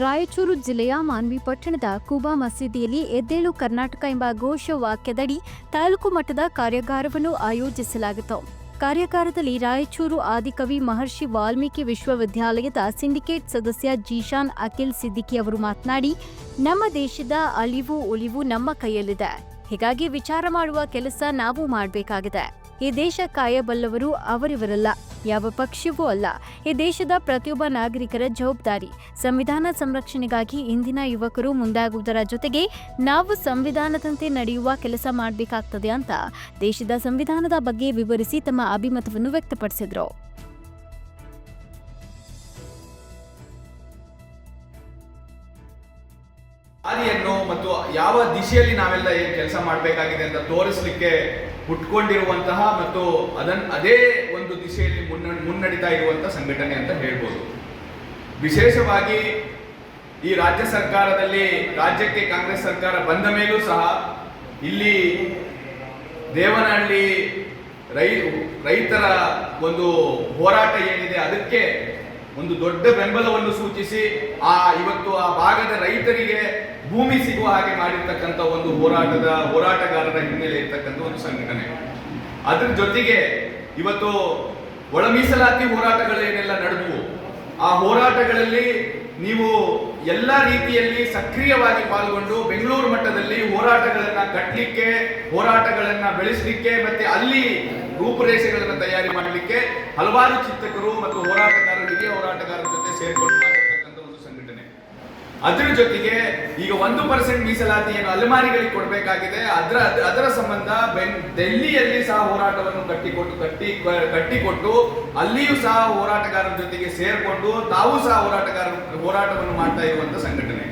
ರಾಯಚೂರು ಜಿಲ್ಲೆಯ ಮಾನ್ವಿ ಪಟ್ಟಣದ ಕುಬಾ ಮಸೀದಿಯಲ್ಲಿ ಎದ್ದೇಳು ಕರ್ನಾಟಕ ಎಂಬ ಘೋಷವಾಕ್ಯದಡಿ ತಾಲೂಕು ಮಟ್ಟದ ಕಾರ್ಯಾಗಾರವನ್ನು ಆಯೋಜಿಸಲಾಗಿತ್ತು. ಕಾರ್ಯಾಗಾರದಲ್ಲಿ ರಾಯಚೂರು ಆದಿಕವಿ ಮಹರ್ಷಿ ವಾಲ್ಮೀಕಿ ವಿಶ್ವವಿದ್ಯಾಲಯದ ಸಿಂಡಿಕೇಟ್ ಸದಸ್ಯ ಜೀಶಾನ್ ಅಖಿಲ್ ಸಿದ್ದಿಕಿ ಅವರು ಮಾತನಾಡಿ, ನಮ್ಮ ದೇಶದ ಅಳಿವು ಉಳಿವು ನಮ್ಮ ಕೈಯಲ್ಲಿದೆ. ಹೀಗಾಗಿ ವಿಚಾರ ಮಾಡುವ ಕೆಲಸ ನಾವು ಮಾಡಬೇಕಾಗಿದೆ. ಈ ದೇಶ ಕಾಯಬಲ್ಲವರು ಅವರಿವರಲ್ಲ. ಯಾವ ಪಕ್ಷವೂ ಅಲ್ಲ. ಈ ದೇಶದ ಪ್ರತಿಯೊಬ್ಬ ನಾಗರಿಕರ ಜವಾಬ್ದಾರಿ. ಸಂವಿಧಾನ ಸಂರಕ್ಷಣೆಗಾಗಿ ಇಂದಿನ ಯುವಕರು ಮುಂದಾಗುವುದರ ಜೊತೆಗೆ ನಾವು ಸಂವಿಧಾನದಂತೆ ನಡೆಯುವ ಕೆಲಸ ಮಾಡಬೇಕಾಗ್ತದೆ ಅಂತ ದೇಶದ ಸಂವಿಧಾನದ ಬಗ್ಗೆ ವಿವರಿಸಿ ತಮ್ಮ ಅಭಿಮತವನ್ನು ವ್ಯಕ್ತಪಡಿಸಿದರು. ಯಾವ ದಿಶೆಯಲ್ಲಿ ನಾವೆಲ್ಲ ಏನು ಕೆಲಸ ಮಾಡಬೇಕಾಗಿದೆ ಅಂತ ತೋರಿಸಲಿಕ್ಕೆ ಹುಟ್ಕೊಂಡಿರುವಂತಹ ಮತ್ತು ಅದನ್ ಅದೇ ಒಂದು ದಿಶೆಯಲ್ಲಿ ಮುನ್ನ ಮುನ್ನಡೀತಾ ಇರುವಂತಹ ಸಂಘಟನೆ ಅಂತ ಹೇಳ್ಬೋದು. ವಿಶೇಷವಾಗಿ ಈ ರಾಜ್ಯ ಸರ್ಕಾರದಲ್ಲಿ ರಾಜ್ಯಕ್ಕೆ ಕಾಂಗ್ರೆಸ್ ಸರ್ಕಾರ ಬಂದ ಮೇಲೂ ಸಹ ಇಲ್ಲಿ ದೇವನಹಳ್ಳಿ ರೈ ರೈತರ ಒಂದು ಹೋರಾಟ ಏನಿದೆ ಅದಕ್ಕೆ ಒಂದು ದೊಡ್ಡ ಬೆಂಬಲವನ್ನು ಸೂಚಿಸಿ ಆ ಇವತ್ತು ಆ ಭಾಗದ ರೈತರಿಗೆ ಭೂಮಿ ಸಿಗುವ ಹಾಗೆ ಮಾಡಿರ್ತಕ್ಕಂಥ ಒಂದು ಹೋರಾಟದ ಹೋರಾಟಗಾರರ ಹಿನ್ನೆಲೆ ಇರ್ತಕ್ಕಂಥ ಒಂದು ಸಂಘಟನೆ. ಅದ್ರ ಜೊತೆಗೆ ಇವತ್ತು ಒಳ ಮೀಸಲಾತಿ ಹೋರಾಟಗಳೇನೆಲ್ಲ ನಡೆದವು? ಆ ಹೋರಾಟಗಳಲ್ಲಿ ನೀವು ಎಲ್ಲ ರೀತಿಯಲ್ಲಿ ಸಕ್ರಿಯವಾಗಿ ಪಾಲ್ಗೊಂಡು ಬೆಂಗಳೂರು ಮಟ್ಟದಲ್ಲಿ ಹೋರಾಟಗಳನ್ನ ಕಟ್ಟಲಿಕ್ಕೆ ಹೋರಾಟಗಳನ್ನ ಬೆಳೆಸಲಿಕ್ಕೆ ಮತ್ತೆ ಅಲ್ಲಿ ರೂಪುರೇಷೆಗಳನ್ನ ತಯಾರಿ ಮಾಡಲಿಕ್ಕೆ ಹಲವಾರು ಚಿಂತಕರು ಮತ್ತು ಹೋರಾಟಗಾರರಿಗೆ ಹೋರಾಟಗಾರರ ಜೊತೆ ಸೇರ್ಕೊಂಡು ಒಂದು ಸಂಘಟನೆ. ಅದರ ಜೊತೆಗೆ ಈಗ ಒಂದು ಪರ್ಸೆಂಟ್ ಮೀಸಲಾತಿಯನ್ನು ಅಲೆಮಾರಿಗಳಿಗೆ ಕೊಡಬೇಕಾಗಿದೆ, ಅದರ ಅದರ ಸಂಬಂಧ ಬೆನ್ ಡೆಲ್ಲಿಯಲ್ಲಿ ಸಹ ಹೋರಾಟವನ್ನು ಕಟ್ಟಿಕೊಟ್ಟು, ಕಟ್ಟಿ, ಕಟ್ಟಿಕೊಟ್ಟು ಅಲ್ಲಿಯೂ ಸಹ ಹೋರಾಟಗಾರರ ಜೊತೆಗೆ ಸೇರಿಕೊಂಡು ತಾವು ಸಹ ಹೋರಾಟಗಾರ, ಹೋರಾಟವನ್ನು ಮಾಡ್ತಾ ಇರುವಂತ ಸಂಘಟನೆ.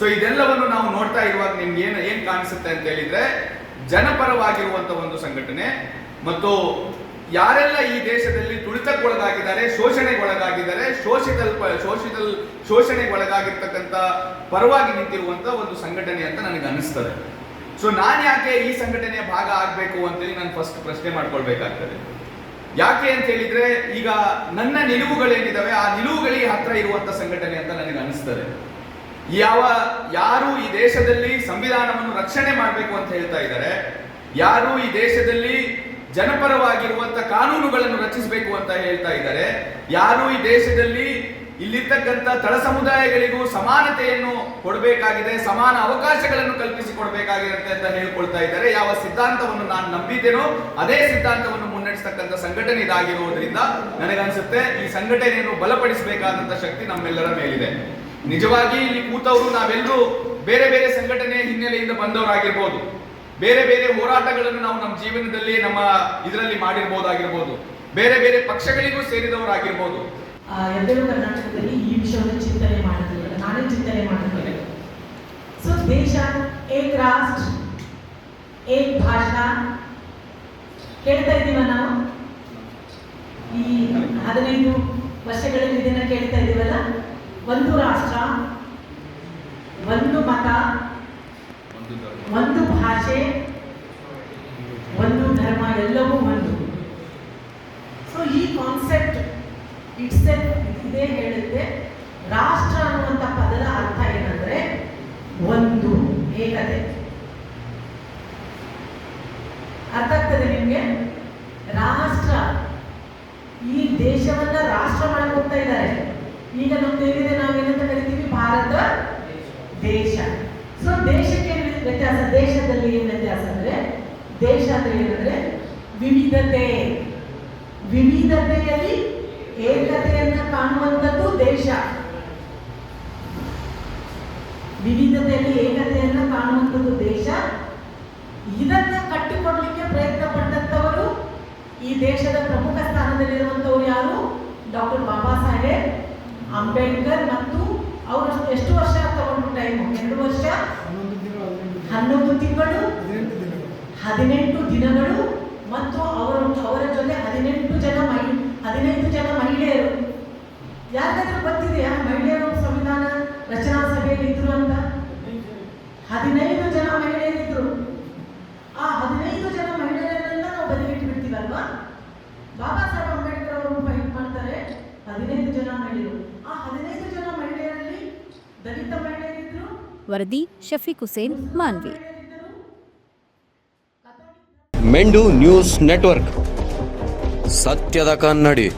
ಸೊ ಇದೆಲ್ಲವನ್ನು ನಾವು ನೋಡ್ತಾ ಇರುವಾಗ ನಿಮ್ಗೆ ಏನು, ಏನ್ ಕಾಣಿಸುತ್ತೆ ಅಂತ ಹೇಳಿದ್ರೆ, ಜನಪರವಾಗಿರುವಂತ ಒಂದು ಸಂಘಟನೆ. ಮತ್ತು ಯಾರೆಲ್ಲ ಈ ದೇಶದಲ್ಲಿ ತುಳಿತಕ್ಕೊಳಗಾಗಿದ್ದಾರೆ, ಶೋಷಣೆಗೊಳಗಾಗಿದ್ದಾರೆ, ಶೋಷಿತಲ್ ಶೋಷಿತಲ್, ಶೋಷಣೆಗೊಳಗಾಗಿರ್ತಕ್ಕಂಥ ಪರವಾಗಿ ನಿಂತಿರುವಂತ ಒಂದು ಸಂಘಟನೆ ಅಂತ ನನಗೆ ಅನಿಸ್ತದೆ ಸೊ ನಾನು ಯಾಕೆ ಈ ಸಂಘಟನೆಯ ಭಾಗ ಆಗಬೇಕು ಅಂತೇಳಿ ನಾನು ಫಸ್ಟ್ ಪ್ರಶ್ನೆ ಮಾಡ್ಕೊಳ್ಬೇಕಾಗ್ತದೆ. ಯಾಕೆ ಅಂತ ಹೇಳಿದ್ರೆ, ಈಗ ನನ್ನ ನಿಲುವುಗಳೇನಿದಾವೆ, ಆ ನಿಲುವುಗಳಿಗೆ ಹತ್ರ ಇರುವಂತ ಸಂಘಟನೆ ಅಂತ ನನಗೆ ಅನಿಸ್ತದೆ ಯಾವ, ಯಾರು ಈ ದೇಶದಲ್ಲಿ ಸಂವಿಧಾನವನ್ನು ರಕ್ಷಣೆ ಮಾಡಬೇಕು ಅಂತ ಹೇಳ್ತಾ ಇದ್ದಾರೆ, ಯಾರು ಈ ದೇಶದಲ್ಲಿ ಜನಪರವಾಗಿರುವಂತ ಕಾನೂನುಗಳನ್ನು ರಚಿಸಬೇಕು ಅಂತ ಹೇಳ್ತಾ ಇದ್ದಾರೆ. ಯಾರು ಈ ದೇಶದಲ್ಲಿ ಇಲ್ಲಿರ್ತಕ್ಕಂಥ ತಳ ಸಮುದಾಯಗಳಿಗೂ ಸಮಾನತೆಯನ್ನು ಕೊಡಬೇಕಾಗಿದೆ, ಸಮಾನ ಅವಕಾಶಗಳನ್ನು ಕಲ್ಪಿಸಿ ಕೊಡಬೇಕಾಗಿದೆ ಅಂತ ಹೇಳ್ಕೊಳ್ತಾ ಇದ್ದಾರೆ. ಯಾವ ಸಿದ್ಧಾಂತವನ್ನು ನಾನು ನಂಬಿದ್ದೇನೋ ಅದೇ ಸಿದ್ಧಾಂತವನ್ನು ಮುನ್ನಡೆಸ್ತಕ್ಕಂಥ ಸಂಘಟನೆ ಇದಾಗಿರುವುದರಿಂದ ನನಗನ್ಸುತ್ತೆ ಈ ಸಂಘಟನೆಯನ್ನು ಬಲಪಡಿಸಬೇಕಾದಂತ ಶಕ್ತಿ ನಮ್ಮೆಲ್ಲರ ಮೇಲಿದೆ. ನಿಜವಾಗಿ ಇಲ್ಲಿ ಕೂತವರು ನಾವೆಲ್ಲರೂ ಬೇರೆ ಬೇರೆ ಸಂಘಟನೆ ಹಿನ್ನೆಲೆಯಿಂದ ಬಂದವರಾಗಿರ್ಬೋದು. ಬೇರೆ ಬೇರೆ ಹೋರಾಟಗಳನ್ನು ನಾವು ನಮ್ಮ ಜೀವನದಲ್ಲಿ ನಮ್ಮ ಇದರಲ್ಲಿ ಮಾಡಿರ್ಬೋದಾಗಿರ್ಬೋದು. ಬೇರೆ ಬೇರೆ ಪಕ್ಷಗಳಿಗೂ ಸೇರಿದವರಾಗಿರ್ಬೋದು. ಎಲ್ಲರೂ ಕರ್ನಾಟಕದಲ್ಲಿ ಈ ವಿಷಯವನ್ನು ಚಿಂತನೆ ಮಾಡುತ್ತಿಲ್ಲ ನಾನೇ ಚಿಂತನೆ ಮಾಡುತ್ತೇನೆ ಸೊ ದೇಶ, ಏಕ್ ರಾಷ್ಟ್ರ, ಏಕ್ ಭಾಷಾ. ಕೇಳ್ತಾ ಇದ್ದೀವ ನಾವು? ಈ ಹದಿನೈದು ವರ್ಷಗಳಲ್ಲಿ ಇದನ್ನ ಕೇಳ್ತಾ ಇದ್ದೀವಲ್ಲ? ಒಂದು ರಾಷ್ಟ್ರ, ಒಂದು ಮತ. ಒಂದು ಭಾಷೆ, ಒಂದು ಧರ್ಮ, ಎಲ್ಲವೂ ಒಂದು. ಸೊ ಈ ಕಾನ್ಸೆಪ್ಟ್ ಇಟ್ಸ್ ಇದೇ ಹೇಳುತ್ತೆ. ರಾಷ್ಟ್ರ ಅನ್ನುವಂಥ ಪದದ ಅರ್ಥ ಏನಂದ್ರೆ ಒಂದು, ಏಕತೆ. ಅರ್ಥ ಆಗ್ತದೆ ನಿಮಗೆ? ರಾಷ್ಟ್ರ, ಈ ದೇಶವನ್ನ ರಾಷ್ಟ್ರ ಮಾಡಕ್ ಹೋಗ್ತಾ ಇದ್ದಾರೆ. ಈಗ ನಮ್ದು ಏನಿದೆ, ನಾವೇನಂತ ಕರಿತೀವಿ? ಭಾರತ ದೇಶ ಸೊ ದೇಶಕ್ಕೆ ಏನ್ ವ್ಯತ್ಯಾಸ, ದೇಶದಲ್ಲಿ ಏನ್ ವ್ಯತ್ಯಾಸ ಅಂದರೆ, ದೇಶ ಅಂದ್ರೆ ಏನಂದ್ರೆ ವಿವಿಧತೆ. ವಿವಿಧತೆಯಲ್ಲಿ ಏಕತೆಯನ್ನು ಕಾಣುವಂಥದ್ದು ದೇಶ. ವಿವಿಧತೆಯಲ್ಲಿ ಏಕತೆಯನ್ನು ಕಾಣುವಂಥದ್ದು ದೇಶ. ಇದನ್ನ ಕಟ್ಟಿಕೊಡ್ಲಿಕ್ಕೆ ಪ್ರಯತ್ನ ಪಟ್ಟಂಥವರು ಈ ದೇಶದ ಪ್ರಮುಖ ಸ್ಥಾನದಲ್ಲಿರುವಂಥವ್ರು ಯಾರು? ಡಾಕ್ಟರ್ ಬಾಬಾ ಸಾಹೇಬ್, ಅಂಬೇಡ್ಕರ್ ಮತ್ತು ಅವರು ಎಷ್ಟು ವರ್ಷ ತಗೊಂಡು ಟೈಮು ಎರಡು ವರ್ಷ? ಹನ್ನೊಂದು ತಿಂಗಳು ಹದಿನೆಂಟು ದಿನಗಳು. ಮತ್ತು ಅವರು ಅವರ ಜೊತೆ ಹದಿನೆಂಟು ಜನ ಮಹಿ ಹದಿನೈದು ಜನ ಮಹಿಳೆಯರು. ಯಾರಿಗಾದ್ರೂ ಗೊತ್ತಿದೆಯಾ? ಮಹಿಳೆಯರು ಸಂವಿಧಾನ ರಚನಾ ಸಭೆಯಲ್ಲಿ ಇದ್ರು ಅಂತ? ಹದಿನೈದು ಜನ ಮಹಿಳೆಯರಿದ್ರು ಆ ಹದಿನೈದು ಜನ ಮಹಿಳೆಯರನ್ನೆಲ್ಲ ನಾವು ಬದಿಗಿಟ್ಟು ಬಿಡ್ತೀವಲ್ವಾ ಬಾಬಾ ಸಾಹೇಬ್ ಅಂಬೇಡ್ಕರ್ ಅವರು ಫೈಟ್ ಮಾಡ್ತಾರೆ? ಹದಿನೈದು ಜನ ಮಹಿಳೆಯರು. ಆ ಹದಿನೈದು ಜನ ಮಹಿಳೆಯರಲ್ಲಿ ದಲಿತ ಮಹಿಳೆಯರಿದ್ರು ವರದಿ ಶಫೀಕ್ ಹುಸೇನ್ ಮಾನ್ವಿ. ಮೆಂಡು ನ್ಯೂಸ್ ನೆಟ್ವರ್ಕ್. ಸತ್ಯದ ಕನ್ನಡಿ.